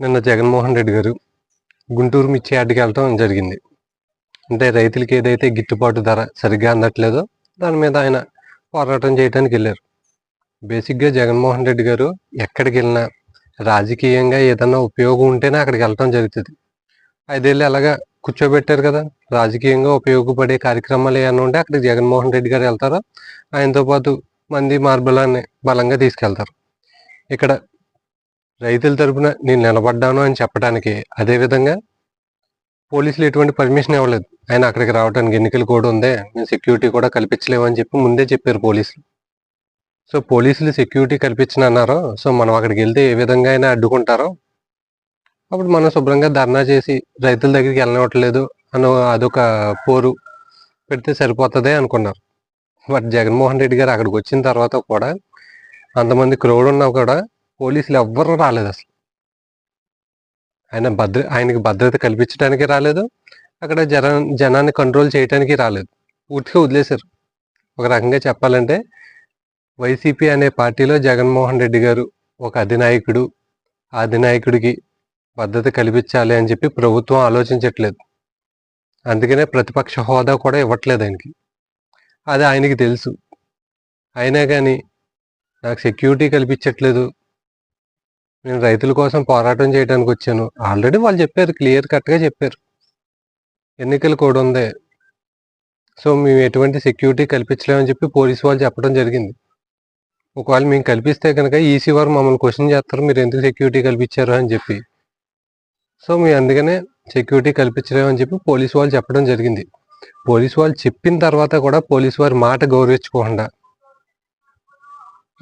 నిన్న జగన్మోహన్ రెడ్డి గారు గుంటూరు మిర్చి యార్డ్కి వెళ్ళటం జరిగింది. అంటే రైతులకి ఏదైతే గిట్టుబాటు ధర సరిగ్గా అందట్లేదో దాని మీద ఆయన పోరాటం చేయడానికి వెళ్ళారు. బేసిక్గా జగన్మోహన్ రెడ్డి గారు ఎక్కడికి వెళ్ళినా రాజకీయంగా ఏదన్నా ఉపయోగం ఉంటేనే అక్కడికి వెళ్ళటం జరుగుతుంది. ఐదేళ్ళు అలాగా కూర్చోబెట్టారు కదా రాజకీయంగా ఉపయోగపడే కార్యక్రమాలు ఏమైనా ఉంటే అక్కడికి జగన్మోహన్ రెడ్డి గారు వెళ్తారు ఆయనతో పాటు మంది మార్బలాన్ని బలంగా తీసుకెళ్తారు. ఇక్కడ రైతుల తరపున నేను నిలబడ్డాను అని చెప్పడానికి అదేవిధంగా పోలీసులు ఎటువంటి పర్మిషన్ ఇవ్వలేదు. ఆయన అక్కడికి రావడానికి ఎన్నికలు కూడా ఉందే. మేము సెక్యూరిటీ కూడా కల్పించలేము అని చెప్పి ముందే చెప్పారు పోలీసులు. సో పోలీసులు సెక్యూరిటీ కల్పించిన అన్నారు. సో మనం అక్కడికి వెళ్తే ఏ విధంగా అయినా అడ్డుకుంటారో. అప్పుడు మనం శుభ్రంగా ధర్నా చేసి రైతుల దగ్గరికి వెళ్ళనివ్వట్లేదు అని అదొక పోరు పెడితే సరిపోతుంది అనుకున్నారు. బట్ జగన్మోహన్ రెడ్డి గారు అక్కడికి వచ్చిన తర్వాత కూడా అంతమంది క్రౌడ్ ఉన్నా కూడా పోలీసులు ఎవ్వరు రాలేదు అసలు. ఆయన భద్ర ఆయనకి భద్రత కల్పించడానికి రాలేదు. అక్కడ జన జనాన్ని కంట్రోల్ చేయడానికి రాలేదు. పూర్తిగా వదిలేశారు. ఒక రకంగా చెప్పాలంటే వైసీపీ అనే పార్టీలో జగన్మోహన్ రెడ్డి గారు ఒక అధినాయకుడు. ఆ అధినాయకుడికి భద్రత కల్పించాలి అని చెప్పి ప్రభుత్వం ఆలోచించట్లేదు. అందుకనే ప్రతిపక్ష హోదా కూడా ఇవ్వట్లేదు ఆయనకి. అది ఆయనకి తెలుసు. అయినా కానీ నాకు సెక్యూరిటీ కల్పించట్లేదు. నేను రైతుల కోసం పోరాటం చేయడానికి వచ్చాను. ఆల్రెడీ వాళ్ళు చెప్పారు క్లియర్ కట్గా చెప్పారు. ఎన్నికలు కూడా ఉంది. సో మేము ఎటువంటి సెక్యూరిటీ కల్పించలేమని చెప్పి పోలీసు వాళ్ళు చెప్పడం జరిగింది. ఒకవేళ మేము కల్పిస్తే కనుక ఈసీ వారు మమ్మల్ని క్వశ్చన్ చేస్తారు మీరు ఎందుకు సెక్యూరిటీ కల్పించారు అని చెప్పి. సో మేము అందుకనే సెక్యూరిటీ కల్పించలేమని చెప్పి పోలీసు వాళ్ళు చెప్పడం జరిగింది. పోలీసు వాళ్ళు చెప్పిన తర్వాత కూడా పోలీసు వారి మాట గౌరవించుకోకుండా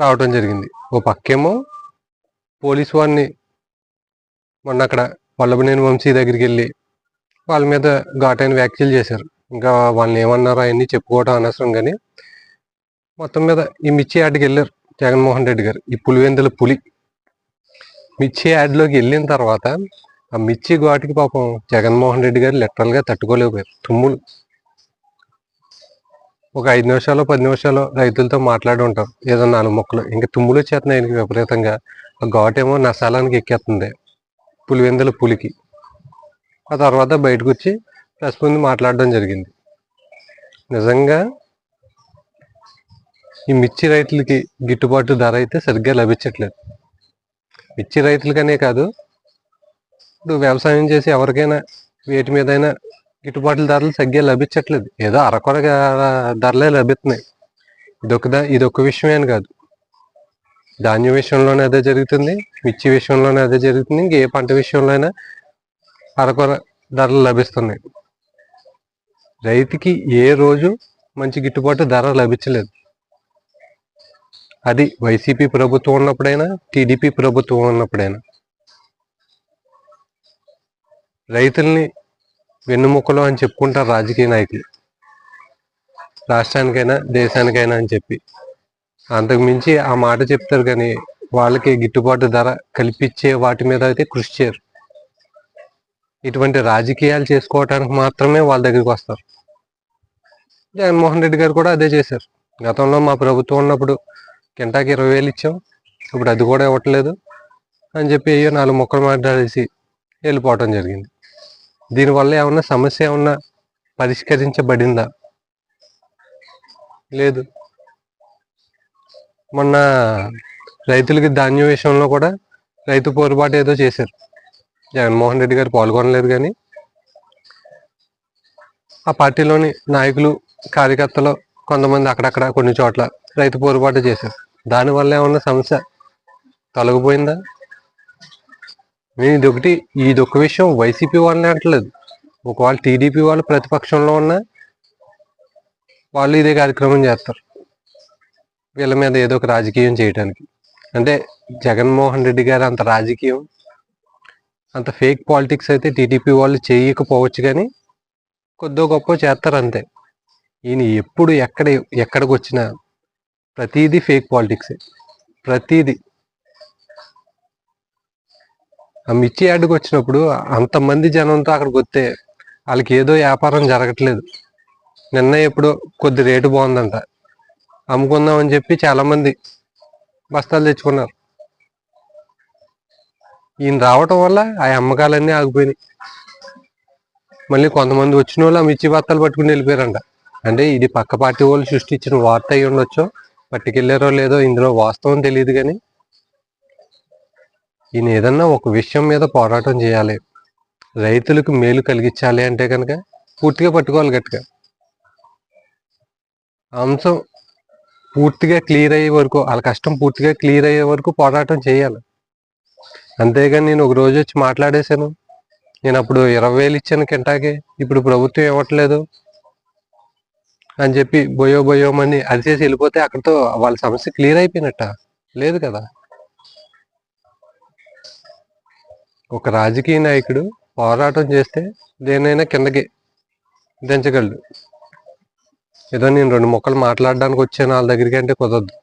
రావడం జరిగింది. ఓ పక్కేమో పోలీసు వారిని మొన్న అక్కడ వల్లభనేని వంశీ దగ్గరికి వెళ్ళి వాళ్ళ మీద ఘాటైన వ్యాఖ్యలు చేశారు. ఇంకా వాళ్ళని ఏమన్నారో అవన్నీ చెప్పుకోవడం అనవసరం కానీ మొత్తం మీద ఈ మిర్చి యాడ్కి వెళ్ళారు జగన్మోహన్ రెడ్డి గారు. ఈ పులివెందుల పులి మిర్చి యాడ్లోకి వెళ్ళిన తర్వాత ఆ మిర్చి ఘాటుకి పాపం జగన్మోహన్ రెడ్డి గారు literal తట్టుకోలేకపోయారు. తుమ్ములు. ఒక ఐదు నిమిషాలు పది నిమిషాలు రైతులతో మాట్లాడి ఉంటారు. ఏదో నాలుగు మొక్కలు. ఇంకా తుమ్ములు వచ్చేస్తున్నాయి ఆయనకి విపరీతంగా. ఆ ఘాటేమో నసాలానికి ఎక్కేస్తుంది. పులివెందుల పులికి. ఆ తర్వాత బయటకు వచ్చి ప్రెస్ ముందు మాట్లాడడం జరిగింది. నిజంగా ఈ మిర్చి రైతులకి గిట్టుబాటు ధర అయితే సరిగ్గా లభించట్లేదు. మిర్చి రైతులకనే కాదు ఇప్పుడు వ్యవసాయం చేసి ఎవరికైనా వేటి మీదైనా గిట్టుబాటు ధరలు సరిగ్గా లభించట్లేదు. ఏదో అరకొర ధరలే లభిస్తున్నాయి ఇదొక ఇదొక విషయమే అని కాదు. ధాన్యం విషయంలోనే అదే జరుగుతుంది మిర్చి విషయంలోనే అదే జరుగుతుంది ఇంకే పంట విషయంలో అయినా అరకొర ధరలు లభిస్తున్నాయి. రైతుకి ఏ రోజు మంచి గిట్టుబాటు ధర లభించలేదు. అది వైసీపీ ప్రభుత్వం ఉన్నప్పుడైనా టీడీపీ ప్రభుత్వం ఉన్నప్పుడైనా. రైతుల్ని వెన్నుముక్కలు అని చెప్పుకుంటారు రాజకీయ నాయకులు. రాష్ట్రానికైనా దేశానికైనా అని చెప్పి. అంతకు మించి ఆ మాట చెప్తారు కానీ వాళ్ళకి గిట్టుబాటు ధర కల్పించే వాటి మీద అయితే కృషి చేయరు. ఇటువంటి రాజకీయాలు చేసుకోవటానికి మాత్రమే వాళ్ళ దగ్గరికి వస్తారు. జగన్మోహన్ రెడ్డి గారు కూడా అదే చేశారు. గతంలో మా ప్రభుత్వం ఉన్నప్పుడు కింటాకి ఇరవై వేలు ఇచ్చాం. ఇప్పుడు అది కూడా ఇవ్వట్లేదు అని చెప్పి అయ్యో నాలుగు మొక్కలు మాట్లాడేసి వెళ్ళిపోవటం జరిగింది. దీనివల్ల ఏమన్నా సమస్య ఏమన్నా పరిష్కరించబడిందా? లేదు. మొన్న రైతులకి ధాన్యం విషయంలో కూడా రైతు పోరుబాటు ఏదో చేశారు. జగన్మోహన్ రెడ్డి గారు పాల్గొనలేదు కానీ ఆ పార్టీలోని నాయకులు కార్యకర్తలు కొంతమంది అక్కడక్కడ కొన్ని చోట్ల రైతు పోరుబాటు చేశారు. దానివల్ల ఏమన్నా సమస్య తొలగిపోయిందా? నేను ఇదొకటి ఇదొక విషయం వైసీపీ వాళ్ళని అంటలేదు. ఒకవేళ టీడీపీ వాళ్ళు ప్రతిపక్షంలో ఉన్నా వాళ్ళు ఇదే కార్యక్రమం చేస్తారు. వీళ్ళ మీద ఏదో ఒక రాజకీయం చేయడానికి అంటే జగన్మోహన్ రెడ్డి గారు అంత రాజకీయం అంత ఫేక్ పాలిటిక్స్ అయితే టీడీపీ వాళ్ళు చేయకపోవచ్చు కానీ కొద్దో గొప్ప చేస్తారు అంతే. ఈయన ఎప్పుడు ఎక్కడ ఎక్కడికి వచ్చినా ప్రతిదీ ఫేక్ పాలిటిక్సే. ప్రతిదీ. ఆ మిర్చి యాడ్కి వచ్చినప్పుడు అంతమంది జనంతో అక్కడికి వస్తే వాళ్ళకి ఏదో వ్యాపారం జరగట్లేదు. నిన్న ఎప్పుడో కొద్ది రేటు బాగుందంట. అమ్ముకుందాం అని చెప్పి చాలా మంది బస్తాలు తెచ్చుకున్నారు. ఈయన రావటం వల్ల ఆ అమ్మకాలన్నీ ఆగిపోయినాయి. మళ్ళీ కొంతమంది వచ్చిన వాళ్ళు ఆ మిర్చి బత్తాలు పట్టుకుని వెళ్ళిపోయారంట. అంటే ఇది పక్క పార్టీ వాళ్ళు సృష్టించిన వార్త అయి ఉండొచ్చు పట్టుకెళ్ళారో లేదో ఇందులో వాస్తవం తెలియదు కానీ ఈయన ఏదన్నా ఒక విషయం మీద పోరాటం చేయాలి. రైతులకు మేలు కలిగించాలి అంటే కనుక పూర్తిగా పట్టుకోవాలి గట్టిగా. అంశం పూర్తిగా క్లియర్ అయ్యే వరకు వాళ్ళ కష్టం పూర్తిగా క్లియర్ అయ్యే వరకు పోరాటం చేయాలి. అంతేగాని నేను ఒక రోజు వచ్చి మాట్లాడేశాను. నేను అప్పుడు ఇరవై వేలు ఇచ్చాను కింటాకి. ఇప్పుడు ప్రభుత్వం ఇవ్వట్లేదు అని చెప్పి బొయో బొయోమని అది చేసి వెళ్ళిపోతే అక్కడితో వాళ్ళ సమస్య క్లియర్ అయిపోయినట్ట. లేదు కదా. ఒక రాజకీయ నాయకుడు పోరాటం చేస్తే దేనైనా కిందకి దించగలడు. ఏదో నేను రెండు మొక్కలు మాట్లాడడానికి వచ్చాను వాళ్ళ దగ్గరికి అంటే కుదరదు.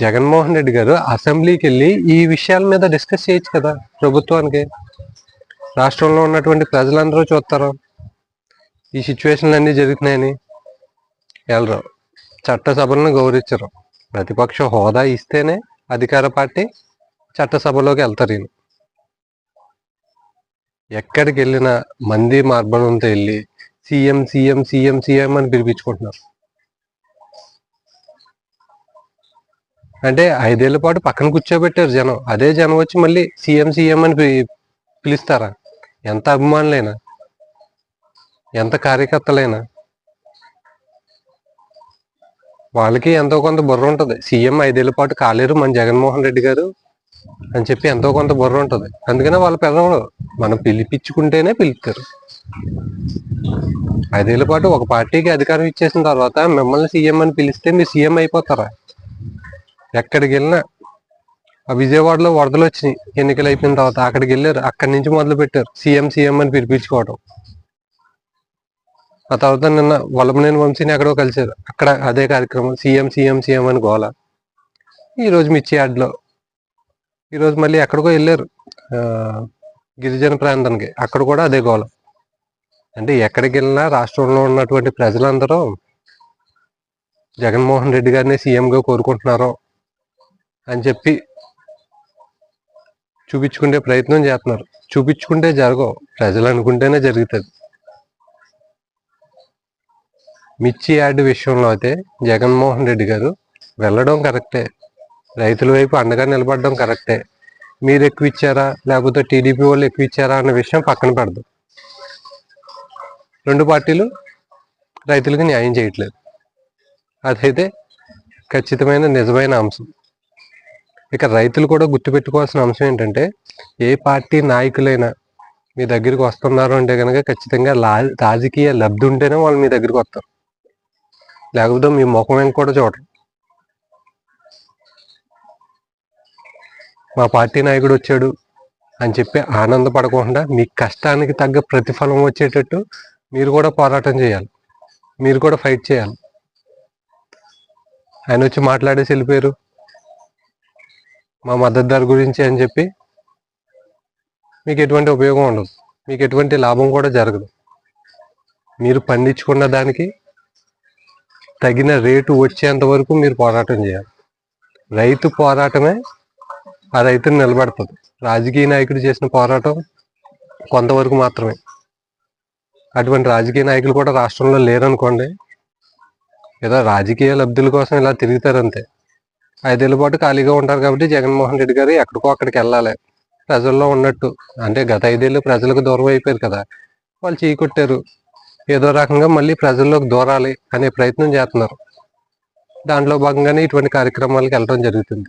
జగన్మోహన్ రెడ్డి గారు అసెంబ్లీకి వెళ్ళి ఈ విషయాల మీద డిస్కస్ చేయొచ్చు కదా ప్రభుత్వానికి. రాష్ట్రంలో ఉన్నటువంటి ప్రజలందరూ చూస్తారు? ఈ సిచ్యువేషన్లు అన్నీ జరుగుతున్నాయని. వెళ్ళరు చట్టసభలను గౌరవించరు. ప్రతిపక్ష హోదా ఇస్తేనే అధికార పార్టీ చట్టసభలోకి వెళ్తారు ఈయన. ఎక్కడికి వెళ్ళినా మంది మార్బలంతో వెళ్ళి సీఎం సీఎం సీఎం సీఎం అని పిలిపించుకుంటున్నారు. అంటే ఐదేళ్ళ పాటు పక్కన కూర్చోబెట్టారు జనం. అదే జనం వచ్చి మళ్ళీ సీఎం సీఎం అని పిలుస్తారా? ఎంత అభిమానులైనా? ఎంత కార్యకర్తలైనా? వాళ్ళకి ఎంతో కొంత బుర్ర ఉంటుంది. సీఎం ఐదేళ్ళ పాటు కాలేరు మన జగన్మోహన్ రెడ్డి గారు అని చెప్పి ఎంతో కొంత బుర్ర ఉంటుంది. అందుకనే వాళ్ళ పెదవులు మనం పిలిపించుకుంటేనే పిలుస్తారు. ఐదేళ్ళ పాటు ఒక పార్టీకి అధికారం ఇచ్చేసిన తర్వాత మిమ్మల్ని సీఎం అని పిలిస్తే మీరు సీఎం అయిపోతారా? ఎక్కడికి వెళ్ళినా. ఆ విజయవాడలో వరదలు వచ్చినాయి. ఎన్నికలు అయిపోయిన తర్వాత అక్కడికి వెళ్ళారు. అక్కడి నుంచి మొదలు పెట్టారు. సీఎం సీఎం అని పిలిపించుకోవడం ఆ తర్వాత నిన్న వల్లభనేని వంశీని ఎక్కడో కలిశారు. అక్కడ అదే కార్యక్రమం సీఎం సీఎం సీఎం అని గోల. ఈరోజు మిర్చి యాడ్లో ఈరోజు మళ్ళీ ఎక్కడికో వెళ్ళారు. గిరిజన ప్రాంతానికి. అక్కడ కూడా అదే గోళం అంటే ఎక్కడికి వెళ్ళినా రాష్ట్రంలో ఉన్నటువంటి ప్రజలందరూ జగన్మోహన్ రెడ్డి గారిని సీఎంగా కోరుకుంటున్నారు అని చెప్పి చూపించుకునే ప్రయత్నం చేస్తున్నారు. చూపించుకుంటే జరగవు. ప్రజలు అనుకుంటేనే జరుగుతుంది. మిర్చి యాడ్ విషయంలో అయితే జగన్మోహన్ రెడ్డి గారు వెళ్ళడం కరెక్టే. రైతుల వైపు అండగా నిలబడడం కరెక్టే. మీరు ఎక్కువ ఇచ్చారా? లేకపోతే టీడీపీ వాళ్ళు ఎక్కువ ఇచ్చారా అన్న విషయం పక్కన పెడదు. రెండు పార్టీలు రైతులకు న్యాయం చేయట్లేదు. అదైతే ఖచ్చితమైన నిజమైన అంశం. ఇక రైతులు కూడా గుర్తుపెట్టుకోవాల్సిన అంశం ఏంటంటే ఏ పార్టీ నాయకులైనా మీ దగ్గరికి వస్తున్నారు అంటే కనుక ఖచ్చితంగా లా రాజకీయ లబ్ధి ఉంటేనే వాళ్ళు మీ దగ్గరికి వస్తారు. లేకపోతే మీ ముఖం వెంక కూడా చూడరు. మా పార్టీ నాయకుడు వచ్చాడు అని చెప్పి ఆనందపడకుండా మీ కష్టానికి తగ్గ ప్రతిఫలం వచ్చేటట్టు మీరు కూడా పోరాటం చేయాలి. మీరు కూడా ఫైట్ చేయాలి. ఆయన వచ్చి మాట్లాడేసి వెళ్ళిపోయారు. మా మద్దతుదారు గురించి అని చెప్పి మీకు ఎటువంటి ఉపయోగం ఉండదు. మీకు ఎటువంటి లాభం కూడా జరగదు. మీరు పండించుకున్న దానికి తగిన రేటు వచ్చేంత వరకు మీరు పోరాటం చేయాలి. రైతు పోరాటమే ఆ రైతుని నిలబడుతుంది. రాజకీయ నాయకుడు చేసిన పోరాటం కొంతవరకు మాత్రమే. అటువంటి రాజకీయ నాయకులు కూడా రాష్ట్రంలో లేరనుకోండి ఏదో రాజకీయ లబ్ధుల కోసం ఇలా తిరుగుతారంతే. ఐదేళ్ళ పాటు ఖాళీగా ఉంటారు కాబట్టి జగన్మోహన్ రెడ్డి గారు ఎక్కడికో అక్కడికి వెళ్ళాలి. ప్రజల్లో ఉన్నట్టు. అంటే గత ఐదేళ్ళు ప్రజలకు దూరం అయిపోయారు కదా. వాళ్ళు చీకొట్టారు ఏదో రకంగా మళ్ళీ ప్రజల్లోకి దూరాలి అనే ప్రయత్నం చేస్తున్నారు. దాంట్లో భాగంగానే ఇటువంటి కార్యక్రమాలకు వెళ్ళడం జరుగుతుంది.